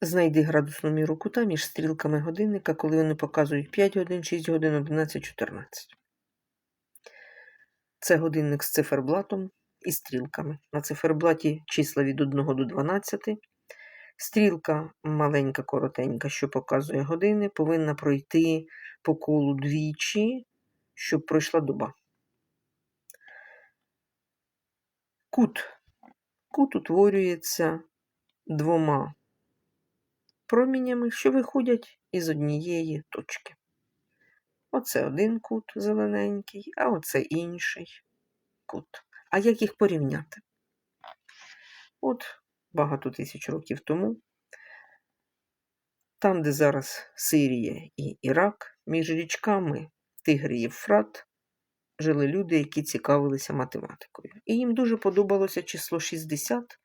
Знайди градусну міру кута між стрілками годинника, коли вони показують 5 годин, 6 годин, 11, 14. Це годинник з циферблатом і стрілками. На циферблаті числа від 1 до 12. Стрілка маленька, коротенька, що показує години, повинна пройти по колу двічі, щоб пройшла доба. Кут. Кут утворюється двома промінями, що виходять із однієї точки. Оце один кут зелененький, а оце інший кут. А як їх порівняти? От багато тисяч років тому, там, де зараз Сирія і Ірак, між річками Тигр і Євфрат, жили люди, які цікавилися математикою. І їм дуже подобалося число 60,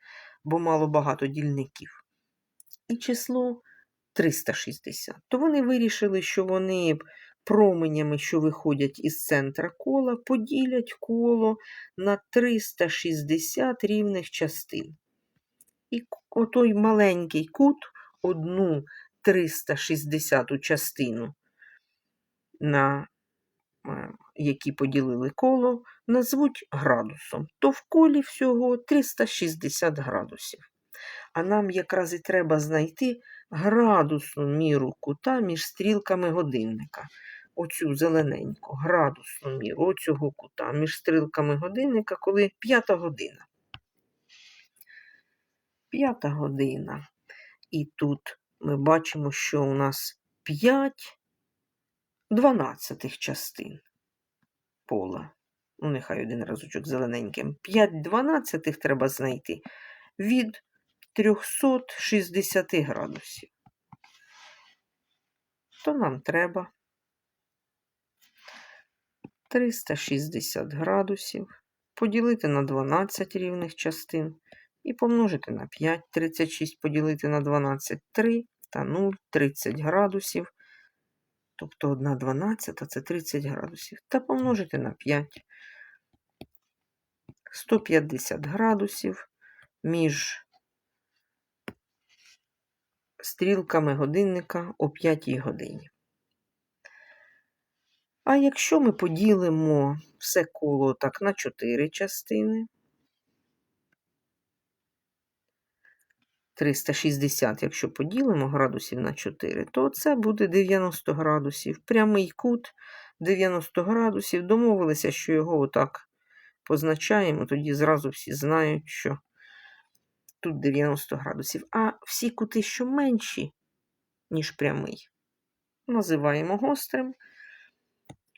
бо мало багато дільників. І число 360. То вони вирішили, що вони променями, що виходять із центра кола, поділять коло на 360 рівних частин. І отой маленький кут, одну 360 частину, на е, які поділили коло, назвуть градусом. То в колі всього 360 градусів. А нам якраз і треба знайти градусну міру кута між стрілками годинника. Оцю зелененьку, градусну міру оцього кута між стрілками годинника, коли п'ята година. П'ята година. І тут ми бачимо, що у нас 5 дванадцятих частин пола. Ну, нехай один разочок зелененьким. 5 дванадцятих треба знайти від 360 градусів. То нам треба 360 градусів поділити на 12 рівних частин і помножити на 5, 36 поділити на 12, 3 та 0, 30 градусів. Тобто 1 12 це 30 градусів. Та помножити на 5. 150 градусів між стрілками годинника о 5 годині. А якщо ми поділимо все коло так на 4 частини, 360, якщо поділимо градусів на 4, то це буде 90 градусів. Прямий кут 90 градусів. Домовилися, що його отак позначаємо, тоді зразу всі знають, що тут 90 градусів. А всі кути, що менші, ніж прямий, називаємо гострим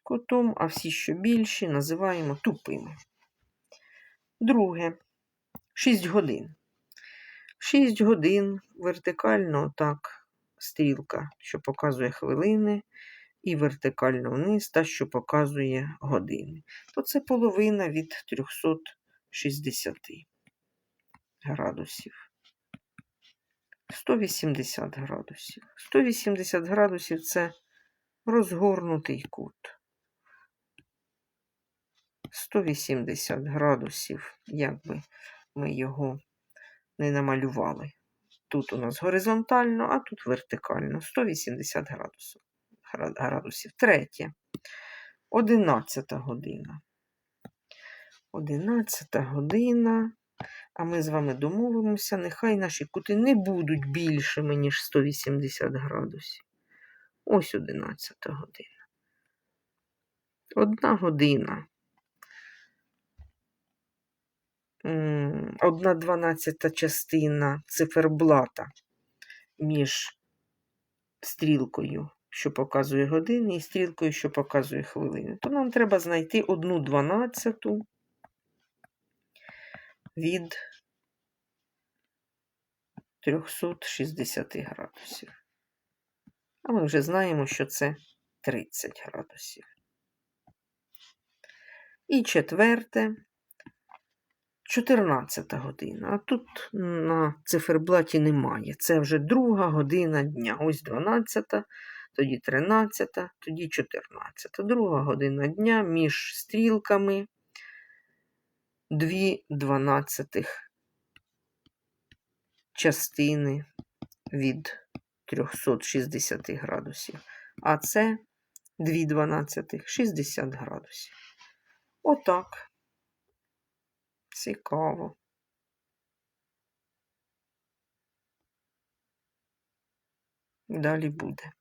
кутом, а всі, що більші, називаємо тупими. Друге, 6 годин. 6 годин вертикально так стрілка, що показує хвилини, і вертикально вниз, та, що показує години. То це половина від 360 градусів. 180 градусів. 180 градусів це розгорнутий кут. 180 градусів, як би ми його не намалювали. Тут у нас горизонтально, а тут вертикально. 180 градусів. градусів. Третє. 11 година. 11 година. А ми з вами домовимося, нехай наші кути не будуть більшими, ніж 180 градусів. Ось 11 година. Одна година. Одна дванадцята частина циферблата між стрілкою, що показує години, і стрілкою, що показує хвилини. То нам треба знайти одну дванадцяту від 360 градусів. А ми вже знаємо, що це 30 градусів. І четверте, 14 година. А тут на циферблаті немає. Це вже друга година дня. Ось 12, тоді 13, тоді 14. Друга година дня між стрілками 2 дванадцятих частини від 360 градусів. А це 2 дванадцятих 60 градусів. Отак. Цікаво. Далі буде.